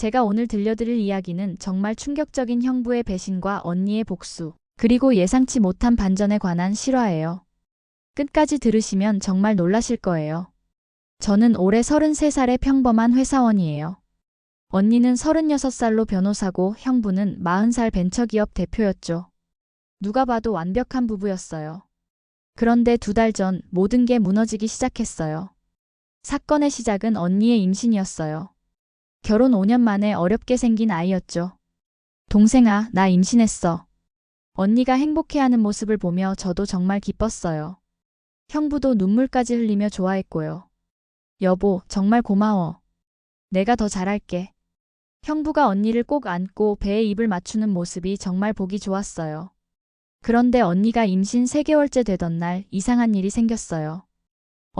제가 오늘 들려드릴 이야기는 정말 충격적인 형부의 배신과 언니의 복수, 그리고 예상치 못한 반전에 관한 실화예요. 끝까지 들으시면 정말 놀라실 거예요. 저는 올해 33살의 평범한 회사원이에요. 언니는 36살로 변호사고 형부는 40살 벤처기업 대표였죠. 누가 봐도 완벽한 부부였어요. 그런데 두 달 전 모든 게 무너지기 시작했어요. 사건의 시작은 언니의 임신이었어요. 결혼 5년 만에 어렵게 생긴 아이였죠. 동생아, 나 임신했어. 언니가 행복해하는 모습을 보며 저도 정말 기뻤어요. 형부도 눈물까지 흘리며 좋아했고요. 여보, 정말 고마워. 내가 더 잘할게. 형부가 언니를 꼭 안고 배에 입을 맞추는 모습이 정말 보기 좋았어요. 그런데 언니가 임신 3개월째 되던 날 이상한 일이 생겼어요.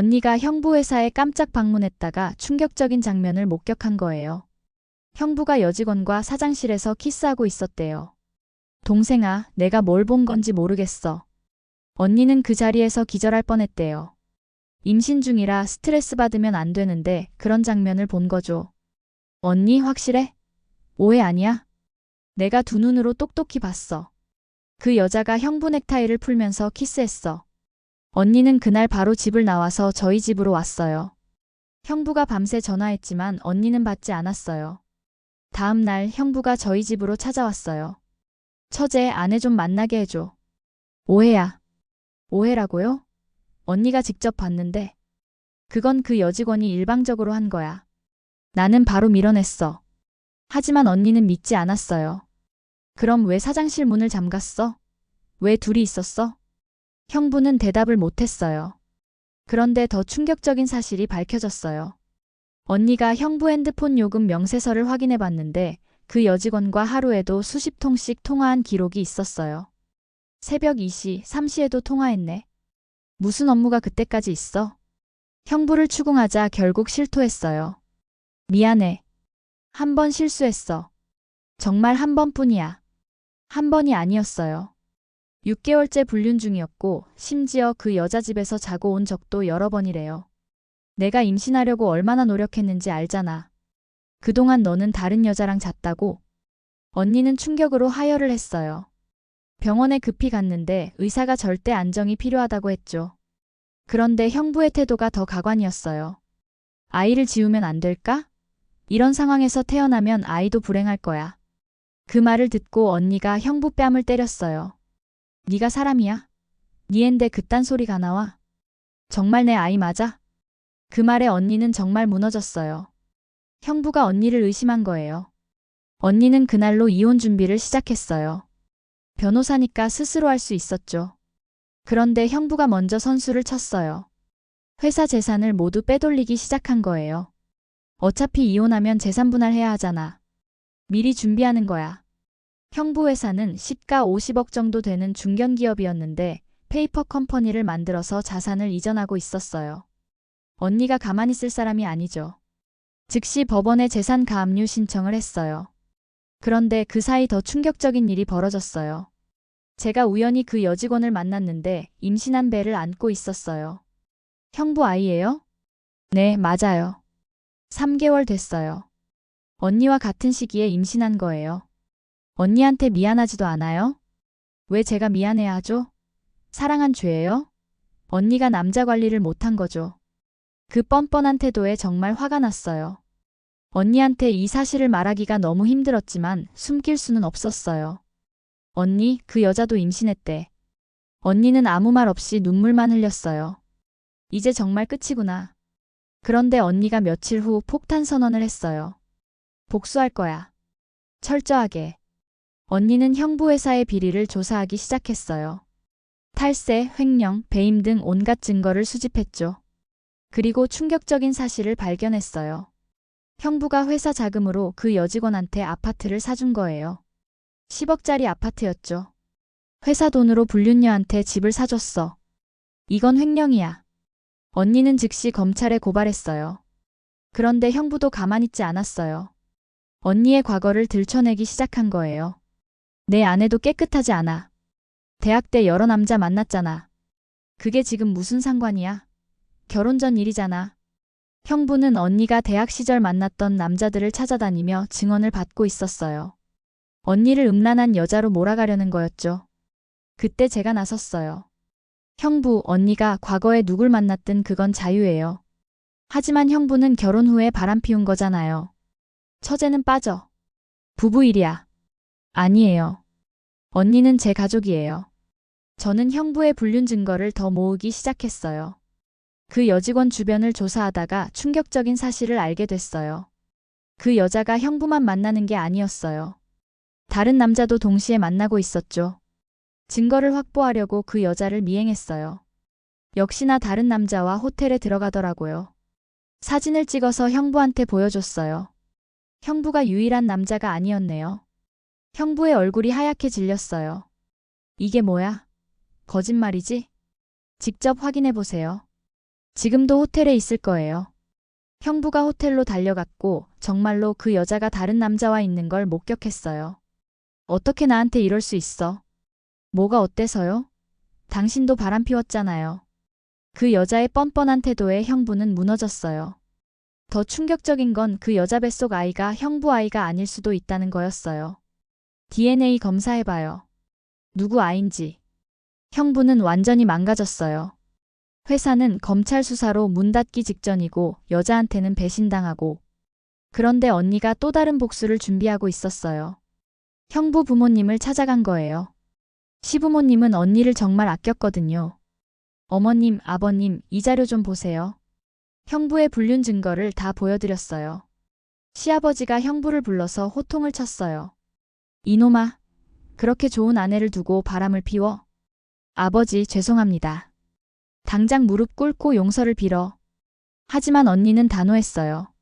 언니가 형부 회사에 깜짝 방문했다가 충격적인 장면을 목격한 거예요. 형부가 여직원과 사장실에서 키스하고 있었대요. 동생아, 내가 뭘 본 건지 모르겠어. 언니는 그 자리에서 기절할 뻔했대요. 임신 중이라 스트레스 받으면 안 되는데 그런 장면을 본 거죠. 언니 확실해? 오해 아니야? 내가 두 눈으로 똑똑히 봤어. 그 여자가 형부 넥타이를 풀면서 키스했어. 언니는 그날 바로 집을 나와서 저희 집으로 왔어요. 형부가 밤새 전화했지만 언니는 받지 않았어요. 다음 날 형부가 저희 집으로 찾아왔어요. 처제 아내 좀 만나게 해줘. 오해야. 오해라고요? 언니가 직접 봤는데. 그건 그 여직원이 일방적으로 한 거야. 나는 바로 밀어냈어. 하지만 언니는 믿지 않았어요. 그럼 왜 사장실 문을 잠갔어? 왜 둘이 있었어? 형부는 대답을 못했어요. 그런데 더 충격적인 사실이 밝혀졌어요. 언니가 형부 핸드폰 요금 명세서를 확인해 봤는데 그 여직원과 하루에도 수십 통씩 통화한 기록이 있었어요. 새벽 2시, 3시에도 통화했네. 무슨 업무가 그때까지 있어? 형부를 추궁하자 결국 실토했어요. 미안해. 한 번 실수했어. 정말 한 번뿐이야. 한 번이 아니었어요. 6개월째 불륜 중이었고, 심지어 그 여자 집에서 자고 온 적도 여러 번이래요. 내가 임신하려고 얼마나 노력했는지 알잖아. 그동안 너는 다른 여자랑 잤다고? 언니는 충격으로 하혈을 했어요. 병원에 급히 갔는데 의사가 절대 안정이 필요하다고 했죠. 그런데 형부의 태도가 더 가관이었어요. 아이를 지우면 안 될까? 이런 상황에서 태어나면 아이도 불행할 거야. 그 말을 듣고 언니가 형부 뺨을 때렸어요. 네가 사람이야? 니엔데 그딴 소리가 나와? 정말 내 아이 맞아? 그 말에 언니는 정말 무너졌어요. 형부가 언니를 의심한 거예요. 언니는 그날로 이혼 준비를 시작했어요. 변호사니까 스스로 할 수 있었죠. 그런데 형부가 먼저 선수를 쳤어요. 회사 재산을 모두 빼돌리기 시작한 거예요. 어차피 이혼하면 재산 분할해야 하잖아. 미리 준비하는 거야. 형부 회사는 시가 50억 정도 되는 중견기업이었는데 페이퍼 컴퍼니를 만들어서 자산을 이전하고 있었어요. 언니가 가만히 있을 사람이 아니죠. 즉시 법원에 재산 가압류 신청을 했어요. 그런데 그 사이 더 충격적인 일이 벌어졌어요. 제가 우연히 그 여직원을 만났는데 임신한 배를 안고 있었어요. 형부 아이예요? 네, 맞아요. 3개월 됐어요. 언니와 같은 시기에 임신한 거예요. 언니한테 미안하지도 않아요? 왜 제가 미안해야 하죠? 사랑한 죄예요? 언니가 남자 관리를 못한 거죠. 그 뻔뻔한 태도에 정말 화가 났어요. 언니한테 이 사실을 말하기가 너무 힘들었지만 숨길 수는 없었어요. 언니, 그 여자도 임신했대. 언니는 아무 말 없이 눈물만 흘렸어요. 이제 정말 끝이구나. 그런데 언니가 며칠 후 폭탄 선언을 했어요. 복수할 거야. 철저하게. 언니는 형부 회사의 비리를 조사하기 시작했어요. 탈세, 횡령, 배임 등 온갖 증거를 수집했죠. 그리고 충격적인 사실을 발견했어요. 형부가 회사 자금으로 그 여직원한테 아파트를 사준 거예요. 10억짜리 아파트였죠. 회사 돈으로 불륜녀한테 집을 사줬어. 이건 횡령이야. 언니는 즉시 검찰에 고발했어요. 그런데 형부도 가만히 있지 않았어요. 언니의 과거를 들춰내기 시작한 거예요. 내 아내도 깨끗하지 않아. 대학 때 여러 남자 만났잖아. 그게 지금 무슨 상관이야? 결혼 전 일이잖아. 형부는 언니가 대학 시절 만났던 남자들을 찾아다니며 증언을 받고 있었어요. 언니를 음란한 여자로 몰아가려는 거였죠. 그때 제가 나섰어요. 형부, 언니가 과거에 누굴 만났든 그건 자유예요. 하지만 형부는 결혼 후에 바람 피운 거잖아요. 처제는 빠져. 부부 일이야. 아니에요. 언니는 제 가족이에요. 저는 형부의 불륜 증거를 더 모으기 시작했어요. 그 여직원 주변을 조사하다가 충격적인 사실을 알게 됐어요. 그 여자가 형부만 만나는 게 아니었어요. 다른 남자도 동시에 만나고 있었죠. 증거를 확보하려고 그 여자를 미행했어요. 역시나 다른 남자와 호텔에 들어가더라고요. 사진을 찍어서 형부한테 보여줬어요. 형부가 유일한 남자가 아니었네요. 형부의 얼굴이 하얗게 질렸어요. 이게 뭐야? 거짓말이지? 직접 확인해 보세요. 지금도 호텔에 있을 거예요. 형부가 호텔로 달려갔고 정말로 그 여자가 다른 남자와 있는 걸 목격했어요. 어떻게 나한테 이럴 수 있어? 뭐가 어때서요? 당신도 바람 피웠잖아요. 그 여자의 뻔뻔한 태도에 형부는 무너졌어요. 더 충격적인 건 그 여자 뱃속 아이가 형부 아이가 아닐 수도 있다는 거였어요. DNA 검사해봐요. 누구 아인지. 형부는 완전히 망가졌어요. 회사는 검찰 수사로 문 닫기 직전이고 여자한테는 배신당하고 그런데 언니가 또 다른 복수를 준비하고 있었어요. 형부 부모님을 찾아간 거예요. 시부모님은 언니를 정말 아꼈거든요. 어머님, 아버님, 이 자료 좀 보세요. 형부의 불륜 증거를 다 보여드렸어요. 시아버지가 형부를 불러서 호통을 쳤어요. 이놈아, 그렇게 좋은 아내를 두고 바람을 피워? 아버지, 죄송합니다. 당장 무릎 꿇고 용서를 빌어. 하지만 언니는 단호했어요.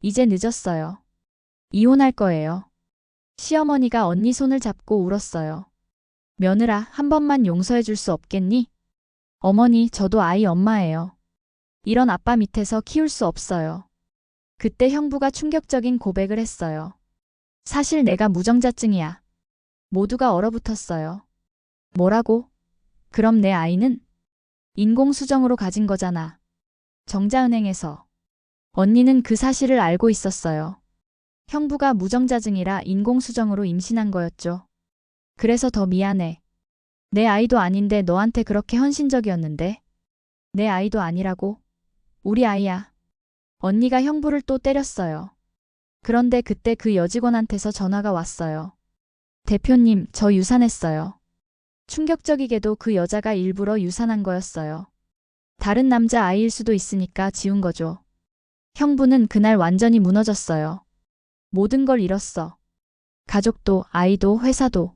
이제 늦었어요. 이혼할 거예요. 시어머니가 언니 손을 잡고 울었어요. 며느라, 한 번만 용서해 줄 수 없겠니? 어머니, 저도 아이 엄마예요. 이런 아빠 밑에서 키울 수 없어요. 그때 형부가 충격적인 고백을 했어요. 사실 내가 무정자증이야. 모두가 얼어붙었어요. 뭐라고? 그럼 내 아이는? 인공수정으로 가진 거잖아. 정자은행에서. 언니는 그 사실을 알고 있었어요. 형부가 무정자증이라 인공수정으로 임신한 거였죠. 그래서 더 미안해. 내 아이도 아닌데 너한테 그렇게 헌신적이었는데? 내 아이도 아니라고? 우리 아이야. 언니가 형부를 또 때렸어요. 그런데 그때 그 여직원한테서 전화가 왔어요. 대표님, 저 유산했어요. 충격적이게도 그 여자가 일부러 유산한 거였어요. 다른 남자 아이일 수도 있으니까 지운 거죠. 형부는 그날 완전히 무너졌어요. 모든 걸 잃었어. 가족도, 아이도, 회사도.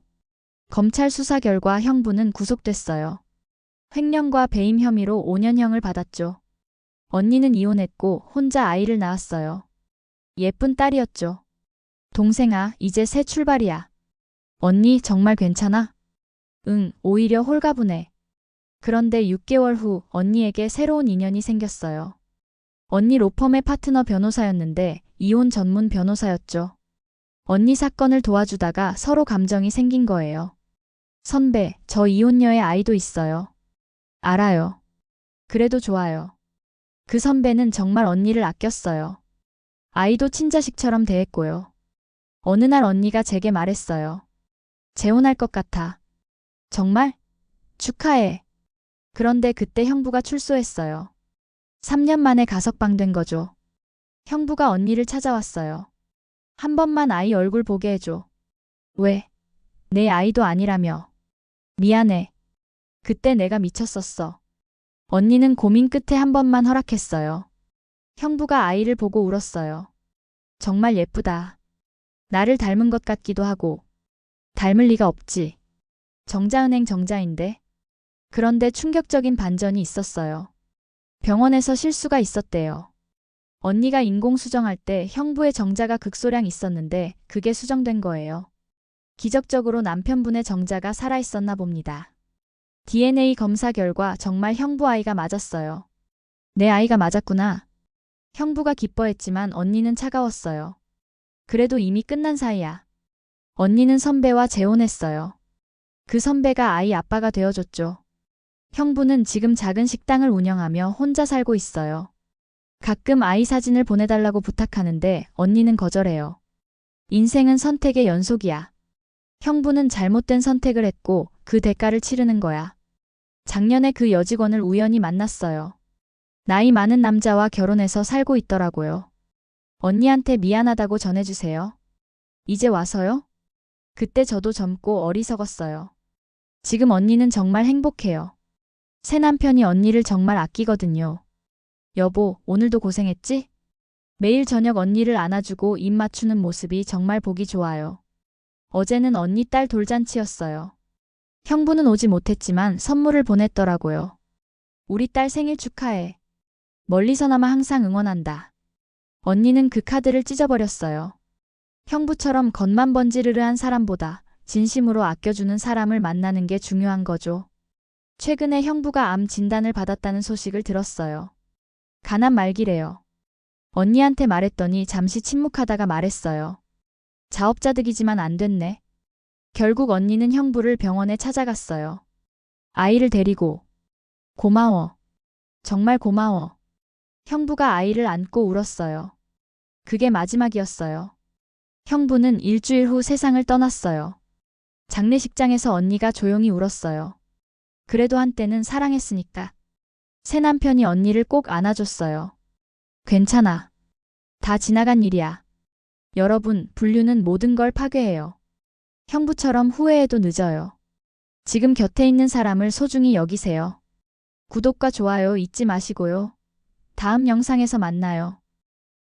검찰 수사 결과 형부는 구속됐어요. 횡령과 배임 혐의로 5년형을 받았죠. 언니는 이혼했고 혼자 아이를 낳았어요. 예쁜 딸이었죠. 동생아, 이제 새 출발이야. 언니 정말 괜찮아? 응, 오히려 홀가분해. 그런데 6개월 후 언니에게 새로운 인연이 생겼어요. 언니 로펌의 파트너 변호사였는데 이혼 전문 변호사였죠. 언니 사건을 도와주다가 서로 감정이 생긴 거예요. 선배, 저 이혼녀의 아이도 있어요. 알아요. 그래도 좋아요. 그 선배는 정말 언니를 아꼈어요. 아이도 친자식처럼 대했고요. 어느 날 언니가 제게 말했어요. 재혼할 것 같아. 정말? 축하해. 그런데 그때 형부가 출소했어요. 3년 만에 가석방 된 거죠. 형부가 언니를 찾아왔어요. 한 번만 아이 얼굴 보게 해줘. 왜? 내 아이도 아니라며. 미안해. 그때 내가 미쳤었어. 언니는 고민 끝에 한 번만 허락했어요. 형부가 아이를 보고 울었어요. 정말 예쁘다. 나를 닮은 것 같기도 하고. 닮을 리가 없지. 정자은행 정자인데. 그런데 충격적인 반전이 있었어요. 병원에서 실수가 있었대요. 언니가 인공 수정할 때 형부의 정자가 극소량 있었는데 그게 수정된 거예요. 기적적으로 남편분의 정자가 살아있었나 봅니다. DNA 검사 결과 정말 형부 아이가 맞았어요. 내 아이가 맞았구나. 형부가 기뻐했지만 언니는 차가웠어요. 그래도 이미 끝난 사이야. 언니는 선배와 재혼했어요. 그 선배가 아이 아빠가 되어줬죠. 형부는 지금 작은 식당을 운영하며 혼자 살고 있어요. 가끔 아이 사진을 보내달라고 부탁하는데 언니는 거절해요. 인생은 선택의 연속이야. 형부는 잘못된 선택을 했고 그 대가를 치르는 거야. 작년에 그 여직원을 우연히 만났어요. 나이 많은 남자와 결혼해서 살고 있더라고요. 언니한테 미안하다고 전해주세요. 이제 와서요? 그때 저도 젊고 어리석었어요. 지금 언니는 정말 행복해요. 새 남편이 언니를 정말 아끼거든요. 여보, 오늘도 고생했지? 매일 저녁 언니를 안아주고 입 맞추는 모습이 정말 보기 좋아요. 어제는 언니 딸 돌잔치였어요. 형부는 오지 못했지만 선물을 보냈더라고요. 우리 딸 생일 축하해. 멀리서나마 항상 응원한다. 언니는 그 카드를 찢어버렸어요. 형부처럼 겉만 번지르르한 사람보다 진심으로 아껴주는 사람을 만나는 게 중요한 거죠. 최근에 형부가 암 진단을 받았다는 소식을 들었어요. 가난 말기래요. 언니한테 말했더니 잠시 침묵하다가 말했어요. 자업자득이지만 안 됐네. 결국 언니는 형부를 병원에 찾아갔어요. 아이를 데리고. 고마워. 정말 고마워. 형부가 아이를 안고 울었어요. 그게 마지막이었어요. 형부는 일주일 후 세상을 떠났어요. 장례식장에서 언니가 조용히 울었어요. 그래도 한때는 사랑했으니까. 새 남편이 언니를 꼭 안아줬어요. 괜찮아. 다 지나간 일이야. 여러분, 분류는 모든 걸 파괴해요. 형부처럼 후회해도 늦어요. 지금 곁에 있는 사람을 소중히 여기세요. 구독과 좋아요 잊지 마시고요. 다음 영상에서 만나요.